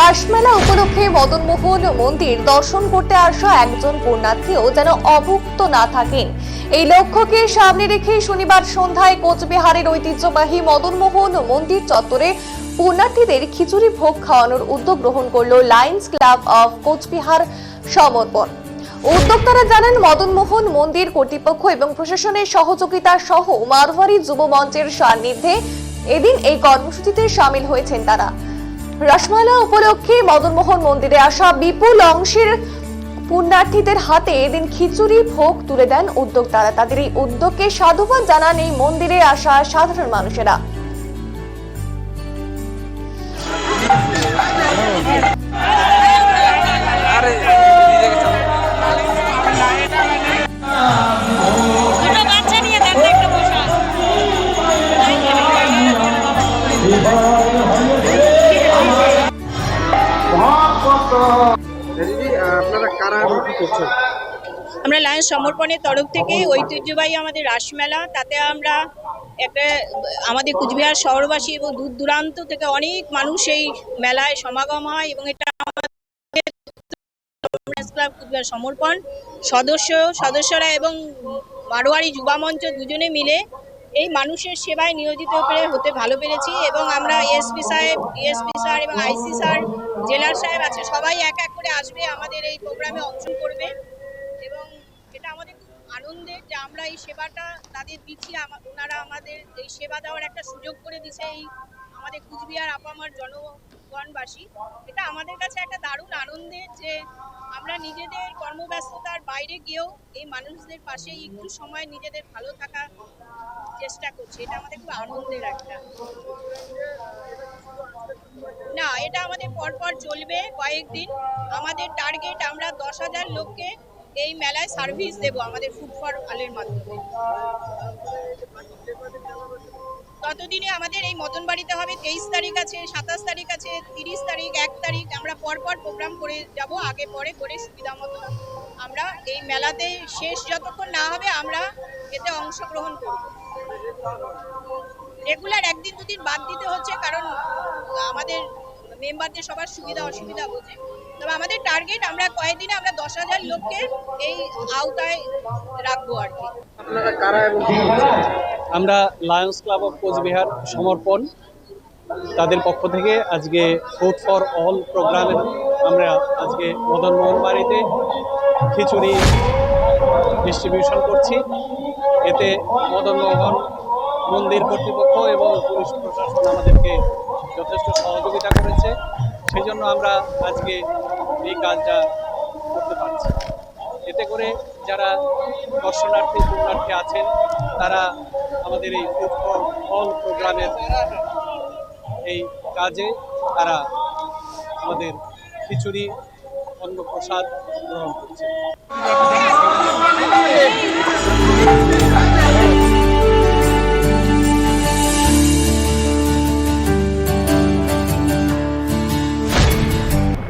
রাসমেলা উপলক্ষে মদনমোহন মন্দির দর্শন করতে আসা একজন পুণ্যার্থীও যেন অভুক্ত না থাকেন। এই লক্ষ্যকে সামনে রেখে শনিবার সন্ধ্যায় কোচবিহারের ঐতিহ্যবাহী মদনমোহন মন্দির চত্বরে পুণ্যার্থীদের খিচুড়ি ভোগ খাওয়ানোর উদ্যোগ গ্রহণ করল লায়ন্স ক্লাব অফ কোচবিহার সমর্পণ। উদ্যোক্তারা জানান, মদনমোহন মন্দির কর্তৃপক্ষ এবং প্রশাসনের সহযোগিতা সহ মারোয়ারি যুব মঞ্চের সান্নিধ্যে এদিন এই কর্মসূচিতে সামিল হয়েছেন তারা। রসমালা উপলক্ষে মদনমোহন মন্দিরে আসা বিপুল অংশের পুণ্যার্থীদের হাতে এদিন খিচুড়ি, ভোগ তুলে দেন উদ্যোক্তারা। তাদের এই উদ্যোগকে সাধুবাদ জানান এই মন্দিরে আসা সাধারণ মানুষেরা। আমরা লায়ন্স সমর্পণের তরফ থেকে ঐতিহ্যবাহী আমাদের রাসমেলা তাতে আমরা একটা, আমাদের কুচবিহার শহরবাসী এবং দূর দূরান্ত থেকে অনেক মানুষ এই মেলায় সমাগম হয় এবং এটা ক্লাব কুচবিহার সমর্পণ। সদস্য, সদস্যরা এবং মারোয়ারি যুবা মঞ্চ দুজনে মিলে এই মানুষের সেবায় নিয়োজিত করে হতে ভালো পেরেছি এবং আমরা এসপি সাহেব, ডিএসপি স্যার এবং আইসি স্যার জেলার সাহেব আছে, সবাই এক এক করে আসবে, আমাদের এই প্রোগ্রামে অংশ করবে এবং এটা আমাদের খুব আনন্দের যে আমরা এই সেবাটা তাদের দিচ্ছি ওনারা আমাদের এই সেবা দেওয়ার একটা সুযোগ করে দিছে এই আমাদের কুচবিহার আপামার জনগণবাসী, এটা আমাদের কাছে একটা দারুণ আনন্দের যে আমরা নিজেদের কর্মব্যস্ততার বাইরে গিয়েও এই মানুষদের পাশে একটু সময় নিজেদের ভালো থাকা চেষ্টা করছি। এটা আমাদের খুব আনন্দের একটা। না, এটা আমাদের পরপর চলবে কয়েকদিন। আমাদের টার্গেট আমরা দশ হাজার লোককে এই মেলায় সার্ভিস দেব আমাদের ফুড ফর অলের মাধ্যমে। ততদিনে আমাদের এই মতন বাড়িতে হবে তেইশ তারিখ আছে, সাতাশ তারিখ আছে, তিরিশ তারিখ, এক তারিখ, আমরা পরপর প্রোগ্রাম করে যাব, আগে পরে করে সুবিধা মতো আমরা এই মেলাতে শেষ যতক্ষণ না হবে আমরা এতে অংশগ্রহণ করব। রেগুলার একদিন দুদিন বাদ দিতে হচ্ছে কারণ আমাদের মেম্বারদের সবার সুবিধা অসুবিধা বোঝে। তবে আমাদের টার্গেট আমরা কয়েকদিনে আমরা দশ হাজার লোককে এই আওতায় রাখব আর কি। আপনারা কারা এবং আমরা লায়ন্স ক্লাব অফ কোচবিহার সমর্পণ। তাদের পক্ষ থেকে আজকে ফুড ফর অল প্রোগ্রামে আমরা আজকে মদন মোহন বাড়িতে খিচুড়ি ডিস্ট্রিবিউশন করছি। এতে মদন মোহন, মন্দির কর্তৃপক্ষ এবং পুলিশ প্রশাসন আমাদেরকে যথেষ্ট সহযোগিতা করেছে। সেই জন্য আমরা আজকে এই কাজটা করতে পারছি। এতে করে যারা দর্শনার্থী পূর্ণার্থী আছেন, তারা আমাদের এই হল প্রোগ্রামের এই কাজে তারা আমাদের খিচুড়ি, অন্নপ্রসাদ গ্রহণ করছে